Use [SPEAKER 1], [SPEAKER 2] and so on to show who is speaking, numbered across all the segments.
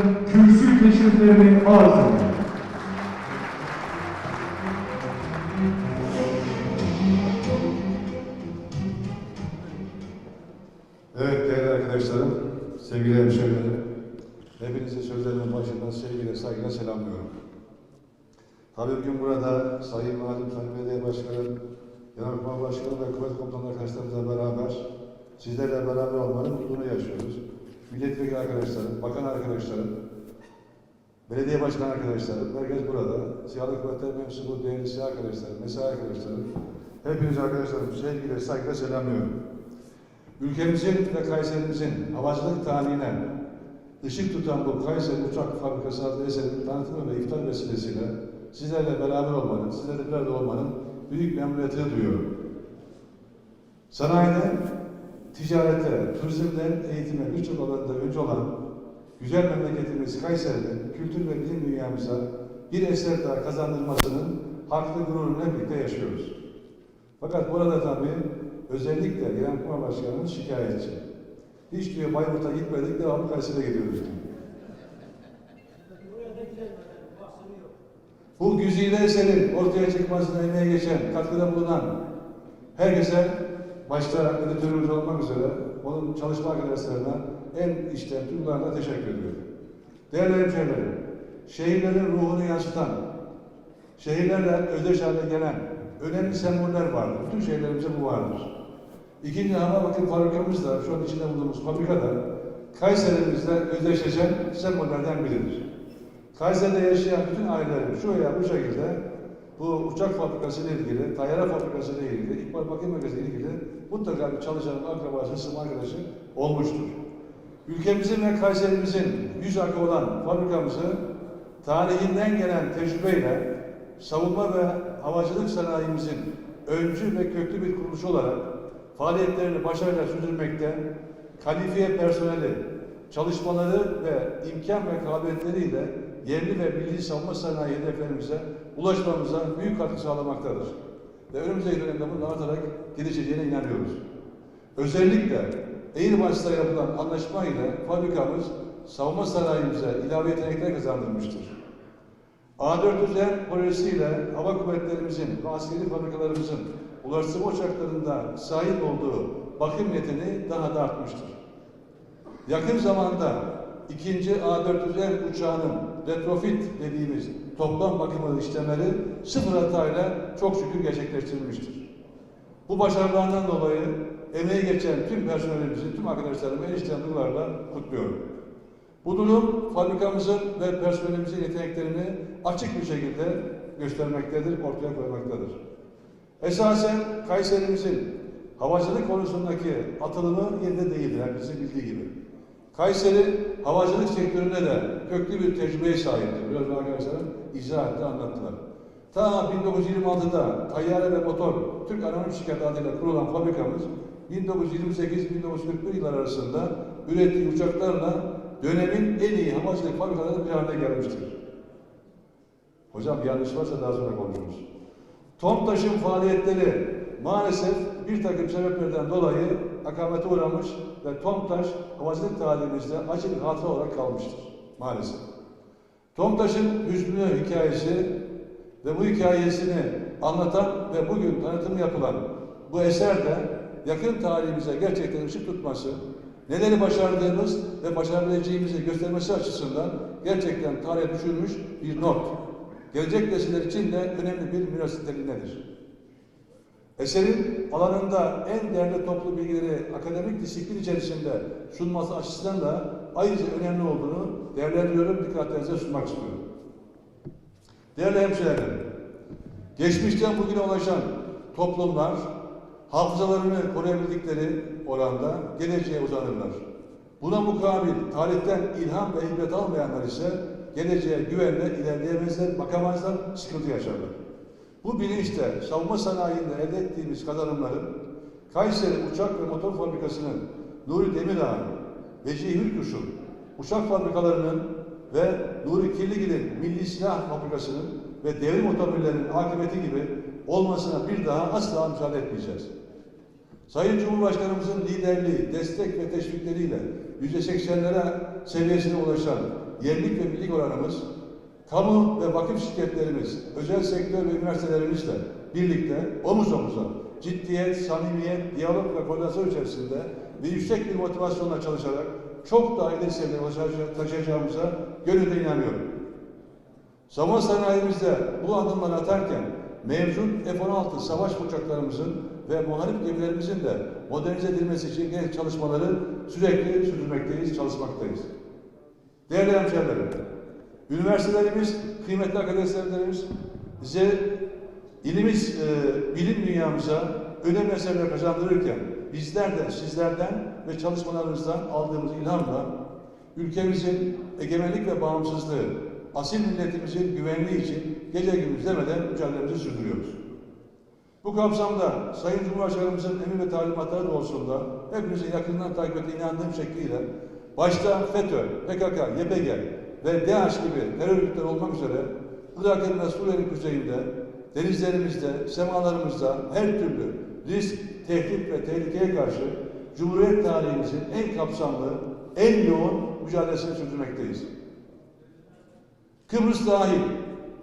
[SPEAKER 1] kürsü teşriflerini arz ediyor.
[SPEAKER 2] Evet değerli arkadaşlarım, sevgili hemşehrilerim, hepinizi sözlerimin başından sevgiyle, saygıyla selamlıyorum. Tabii bugün burada Sayın Valim, Sayın Belediye Başkanı, Genelkurmay Başkanı ve Kuvvet Komutanı arkadaşlarımızla beraber sizlerle beraber olmanın mutluluğunu. Milletvekili arkadaşlarım, bakan arkadaşlarım, belediye başkanı arkadaşlarım, herkes burada. Silahlı Kuvvetler mensubu değerli silah arkadaşlarım, mesai arkadaşlarım, hepiniz arkadaşlarım sevgiyle, saygıyla selamlıyorum. Ülkemizin ve Kayserimizin havacılık tarihine ışık tutan bu Kayseri Uçak Fabrikası adlı eserin tanıtımı ve iftar vesilesiyle sizlerle beraber olmanın, sizlerle bir arada olmanın büyük memnuniyetini duyuyorum. Sanayide, ticarette, turizmden eğitime birçok alanda önce olan güzel memleketimiz Kayseri'nin kültür ve bilim dünyamıza bir eser daha kazandırmasının haklı gururunu birlikte yaşıyoruz. Fakat burada tabii özellikle Genelkurmay Başkanımız şikayetçi. Hiç diyor Bayburt'a gitmedik, devamlı Kayseri'ye gidiyoruz diyor. Bu güzide eserin ortaya çıkmasına emeği geçen, katkıda bulunan herkese başta editörümüz olmak üzere onun çalışma arkadaşlarına en içten duygularla teşekkür ediyorum. Değerli hemşehrilerim, şehirlerin ruhunu yansıtan, şehirlerle özdeş hale gelen önemli semboller vardır. Bütün şehirlerimizde bu vardır. İkinci hava bakım fabrikamız da şu an içinde bulunduğumuz fabrikada Kayserimizle özdeşleşen sembollerden biridir. Kayseri'de yaşayan bütün ailelerin şu veya bu şekilde bu uçak fabrikası ile ilgili, tayyare fabrikası ile ilgili, İkbal Bakım Merkezi ile ilgili mutlaka bir çalışanın akrabası, sım arkadaşı olmuştur. Ülkemizin ve Kayserimizin yüz akı olan fabrikamızı tarihinden gelen tecrübeyle savunma ve havacılık sanayimizin öncü ve köklü bir kuruluş olarak faaliyetlerini başarıyla sürdürmekte, kalifiye personeli, çalışmaları ve imkan ve kabiliyetleriyle yerli ve milli savunma sanayi hedeflerimize ulaşmamıza büyük katkı sağlamaktadır. Ve önümüzdeki dönemde bunu artarak gelişeceğine inanıyoruz. Özellikle Airbus'la yapılan anlaşma ile fabrikamız savunma sanayimize ilave yetenekler kazandırmıştır. A400M projesiyle hava kuvvetlerimizin ve askeri fabrikalarımızın ulaştırma uçaklarında sahip olduğu bakım niyetini daha da artmıştır. Yakın zamanda ikinci A400M uçağının retrofit dediğimiz toplam bakımı işlemleri sıfır hatayla çok şükür gerçekleştirilmiştir. Bu başarılarından dolayı emeği geçen tüm personelimizi, tüm arkadaşlarımı en içten kutluyorum. Bu durum fabrikamızın ve personelimizin yeteneklerini açık bir şekilde göstermektedir, ortaya koymaktadır. Esasen Kayserimizin havacılık konusundaki atılımı yerinde değildir, herkesin bildiği gibi. Kayseri havacılık sektöründe de köklü bir tecrübeye sahiptir. Biraz önce arkadaşlarım izah etti, anlattılar. Ta 1926'da tayyare ve motor Türk Anonim Şirketi adıyla kurulan fabrikamız 1928-1941 yıllar arasında ürettiği uçaklarla dönemin en iyi havacılık fabrikalarından bir haline gelmiştir. Hocam yanlış varsa daha sonra konuşuruz. TOMTAŞ'ın faaliyetleri maalesef bir takım sebeplerden dolayı akamete uğramış ve TOMTAŞ havacılık tarihimizde acı bir hatıra olarak kalmıştır. Maalesef. TOMTAŞ'ın hüznü hikayesi ve bu hikayesini anlatan ve bugün tanıtım yapılan bu eser de yakın tarihimize gerçekten ışık tutması, neleri başardığımız ve başarabileceğimizi göstermesi açısından gerçekten tarihe düşülmüş bir not. Gelecek nesiller için de önemli bir miras niteliğindedir. Eserin alanında en değerli toplu bilgileri akademik disiplin içerisinde sunması açısından da ayrıca önemli olduğunu değerlendiriyorum, dikkatlerinize sunmak istiyorum. Değerli hemşehrilerim, geçmişten bugüne ulaşan toplumlar hafızalarını koruyabildikleri oranda geleceğe uzanırlar. Buna mukabil tarihten ilham ve ibret almayanlar ise geleceğe güvenle ilerleyemezler, bakamazlar, sıkıntı yaşarlar. Bu bilinçle savunma sanayinde elde ettiğimiz kazanımların Kayseri Uçak ve Motor Fabrikası'nın Nuri Demirağ, Vecihi Hürkuş'un uçak fabrikalarının ve Nuri Kirligil'in Milli Silah Fabrikası'nın ve devrim otomobillerinin akıbeti gibi olmasına bir daha asla müsaade etmeyeceğiz. Sayın Cumhurbaşkanımızın liderliği, destek ve teşvikleriyle %80'lere seviyesine ulaşan yerlik ve milli oranımız, kamu ve vakıf şirketlerimiz, özel sektör ve üniversitelerimizle birlikte omuz omuza ciddiyet, samimiyet, diyalog ve koordinasyon içerisinde ve yüksek bir motivasyonla çalışarak çok daha ileri seviyeye taşıyacağımıza gönülden inanıyorum. Savunma sanayimizde bu adımları atarken mevcut F-16 savaş uçaklarımızın ve muharip gemilerimizin de modernize edilmesi için gerekli çalışmaları sürekli sürdürmekteyiz, çalışmaktayız. Değerli hemşehrilerim, üniversitelerimiz, kıymetli akademisyenlerimiz bize ilimiz, e, bilim dünyamıza önemli eserler kazandırırken bizler de sizlerden ve çalışmalarınızdan aldığımız ilhamla ülkemizin egemenlik ve bağımsızlığı, asil milletimizin güvenliği için gece gündüz demeden mücadelemizi sürdürüyoruz. Bu kapsamda Sayın Cumhurbaşkanımızın emir ve talimatları doğrultusunda hepinizin yakından takip ettiğine inandığım şekliyle başta FETÖ, PKK, YPG ve DAEŞ gibi terör örgütleri olmak üzere Irak'ın ve Suriye'nin kuzeyinde, denizlerimizde, semalarımızda her türlü risk, tehdit ve tehlikeye karşı Cumhuriyet tarihimizin en kapsamlı, en yoğun mücadelesini sürdürmekteyiz. Kıbrıs dahil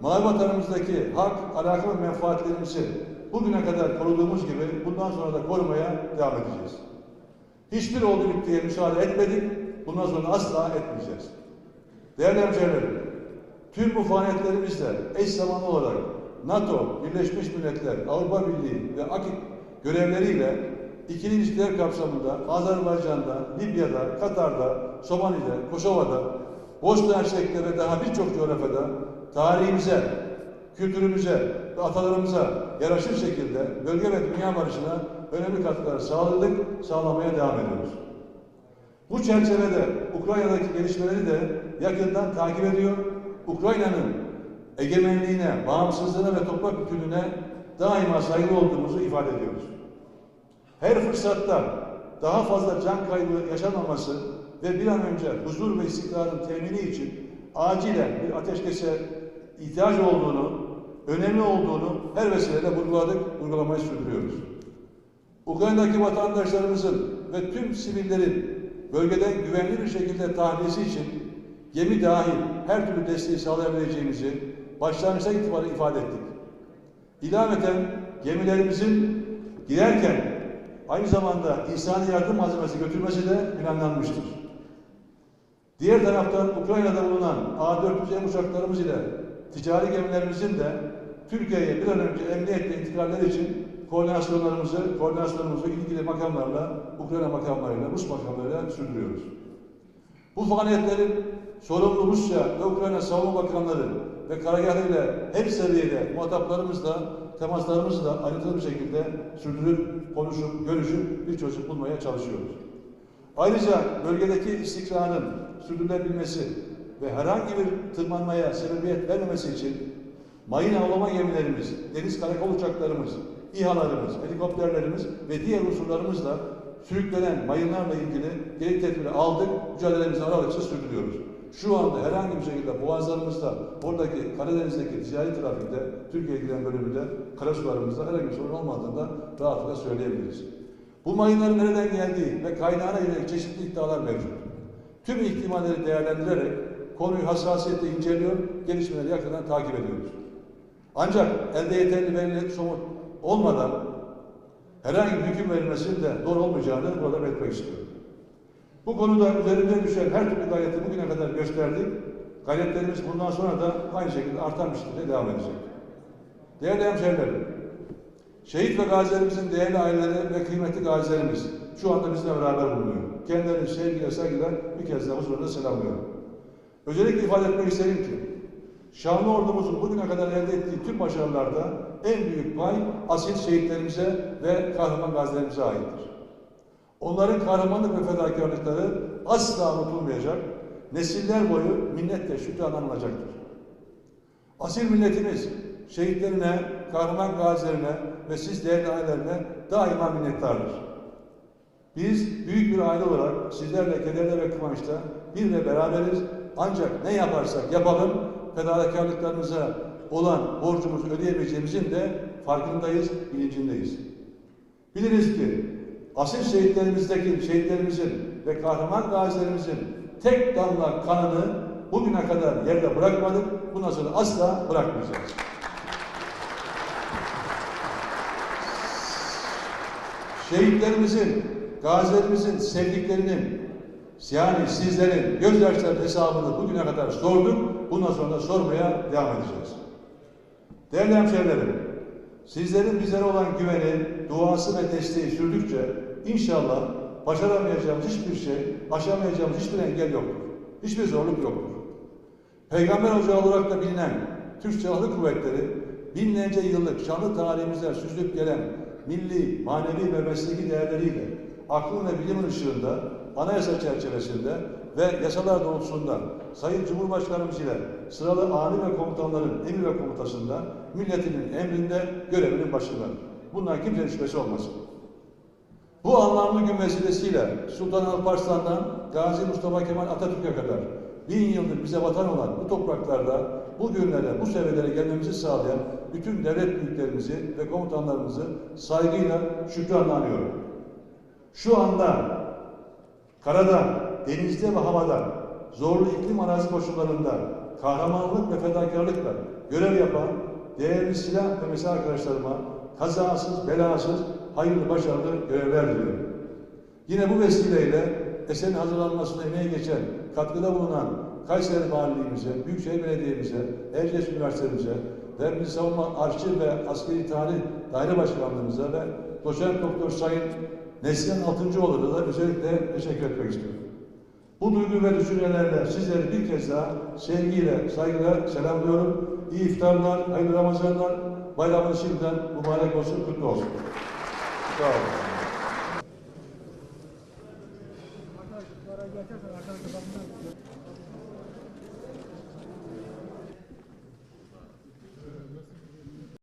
[SPEAKER 2] mavi vatanımızdaki hak, alaka ve menfaatlerimizi bugüne kadar koruduğumuz gibi bundan sonra da korumaya devam edeceğiz. Hiçbir oldu bittiye müsaade etmedik, bundan sonra asla etmeyeceğiz. Değerli hemşehrilerim, tüm bu faaliyetlerimizle eş zamanlı olarak NATO, Birleşmiş Milletler, Avrupa Birliği ve AKİK görevleriyle ikili ilişkiler kapsamında Azerbaycan'da, Libya'da, Katar'da, Somali'de, Kosova'da, Bosna Hersek'te ve daha birçok coğrafyada tarihimize, kültürümüze ve atalarımıza yaraşır şekilde bölge ve dünya barışına önemli katkılar sağladık, sağlamaya devam ediyoruz. Bu çerçevede Ukrayna'daki gelişmeleri de yakından takip ediyor. Ukrayna'nın egemenliğine, bağımsızlığına ve toprak bütünlüğüne daima saygılı olduğumuzu ifade ediyoruz. Her fırsatta daha fazla can kaybı yaşanmaması ve bir an önce huzur ve istikrarın temini için acilen bir ateşkese ihtiyaç olduğunu, önemli olduğunu her vesileyle vurguladık, vurgulamayı sürdürüyoruz. Ukrayna'daki vatandaşlarımızın ve tüm sivillerin bölgeden güvenli bir şekilde tahliyesi için gemi dahil her türlü desteği sağlayabileceğimizi başlangıçta itibaren ifade ettik. İlaveten gemilerimizin girerken aynı zamanda insani yardım malzemesi götürmesi de planlanmıştır. Diğer taraftan Ukrayna'da bulunan A-400M uçaklarımız ile ticari gemilerimizin de Türkiye'ye bir an önce emniyetle intikalleri için koordinasyonlarımızı, koordinasyonumuzu ilgili makamlarla, Ukrayna makamlarıyla, Rus makamlarıyla sürdürüyoruz. Bu faaliyetlerin sorumlu Rusya ve Ukrayna Savunma Bakanları ve karargahıyla her seviyede muhataplarımızla, temaslarımızla ayrıntılı bir şekilde sürdürüp, konuşup, görüşüp bir çözüm bulmaya çalışıyoruz. Ayrıca bölgedeki istikrarın sürdürülebilmesi ve herhangi bir tırmanmaya sebebiyet vermemesi için mayın avlama gemilerimiz, deniz karakol uçaklarımız, İHA'larımız, helikopterlerimiz ve diğer unsurlarımızla sürüklenen mayınlarla ilgili gerekli tedbiri aldık, mücadelemizi aralıksız sürdürüyoruz. Şu anda herhangi bir şekilde boğazlarımızda, oradaki Karadeniz'deki ticari trafikte, Türkiye'ye giden bölümünde, karasularımızda herhangi bir sorun olmadığını da rahatlıkla söyleyebiliriz. Bu mayınların nereden geldiği ve kaynağına yönelik çeşitli iddialar mevcut. Tüm ihtimalleri değerlendirerek konuyu hassasiyetle inceliyor, gelişmeleri yakından takip ediyoruz. Ancak elde yeterli belli somut olmadan herhangi bir hüküm verilmesinin de doğru olmayacağını burada belirtmek istiyorum. Bu konuda üzerimize düşen her türlü gayreti bugüne kadar gösterdik. Gayretlerimiz bundan sonra da aynı şekilde artan bir şekilde devam edecek. Değerli hemşehrilerim, şehit ve gazilerimizin değerli aileleri ve kıymetli gazilerimiz şu anda bizimle beraber bulunuyor. Kendilerini sevgiyle, saygıyla bir kez daha huzurunda selamlıyorum. Özellikle ifade etmek isterim ki, Şanlı ordumuzun bugüne kadar elde ettiği tüm başarılarda en büyük pay asil şehitlerimize ve kahraman gazilerimize aittir. Onların kahramanlık ve fedakarlıkları asla unutulmayacak, nesiller boyu minnetle şükran anılacaktır. Asil milletimiz şehitlerine, kahraman gazilerine ve siz değerli ailelerine daima minnettardır. Biz büyük bir aile olarak sizlerle kederde ve kıvançta bir ve beraberiz. Ancak ne yaparsak yapalım fedakarlıklarımıza olan borcumuzu ödeyemeyeceğimizin de farkındayız, bilincindeyiz. Biliriz ki asil şehitlerimizdeki şehitlerimizin ve kahraman gazilerimizin tek damla kanını bugüne kadar yerde bırakmadık. Bundan sonra asla bırakmayacağız. Şehitlerimizin, gazilerimizin, sevdiklerinin, yani sizlerin gözyaşları hesabını bugüne kadar sorduk, bundan sonra sormaya devam edeceğiz. Değerli hemşehrilerim, sizlerin bizlere olan güveni, duası ve desteği sürdükçe inşallah başaramayacağımız hiçbir şey, aşamayacağımız hiçbir engel yoktur. Hiçbir zorluk yoktur. Peygamber Ocağı olarak da bilinen Türk Silahlı Kuvvetleri binlerce yıllık şanlı tarihimizden süzülüp gelen milli, manevi ve mesleki değerleriyle aklın ve bilimin ışığında, anayasa çerçevesinde ve yasalar doğrultusunda Sayın Cumhurbaşkanımız ile sıralı ani ve komutanların emir ve komutasında milletinin emrinde görevinin başında. Bundan kimsenin şüphesi olmasın. Bu anlamlı gün vesilesiyle Sultan Alparslan'dan Gazi Mustafa Kemal Atatürk'e kadar bin yıldır bize vatan olan bu topraklarda bu günlere, bu seviyelere gelmemizi sağlayan bütün devlet büyüklerimizi ve komutanlarımızı saygıyla şükranla anıyorum. Şu anda karada, denizde ve havada zorlu iklim arazi koşullarında kahramanlık ve fedakarlıkla görev yapan değerli silah ve mesai arkadaşlarıma kazasız, belasız, hayırlı, başarılı görevler diliyorum. Yine bu vesileyle eserin hazırlanmasına emeği geçen, katkıda bulunan Kayseri Valiliğimize, Büyükşehir Belediye'mize, Erciyes Üniversitemize ve Milli Savunma Arşiv ve Askeri Tarih Daire Başkanlığımıza ve Doçent Doktor Sayın Neslihan Altıncıoğlu'na da özellikle teşekkür etmek istiyorum. Bu duygu ve düşüncelerle sizleri bir kez daha sevgiyle, saygıyla selamlıyorum. İyi iftarlar, hayırlı Ramazanlar, bayramınız şimdiden mübarek olsun, kutlu olsun. Sağ olun.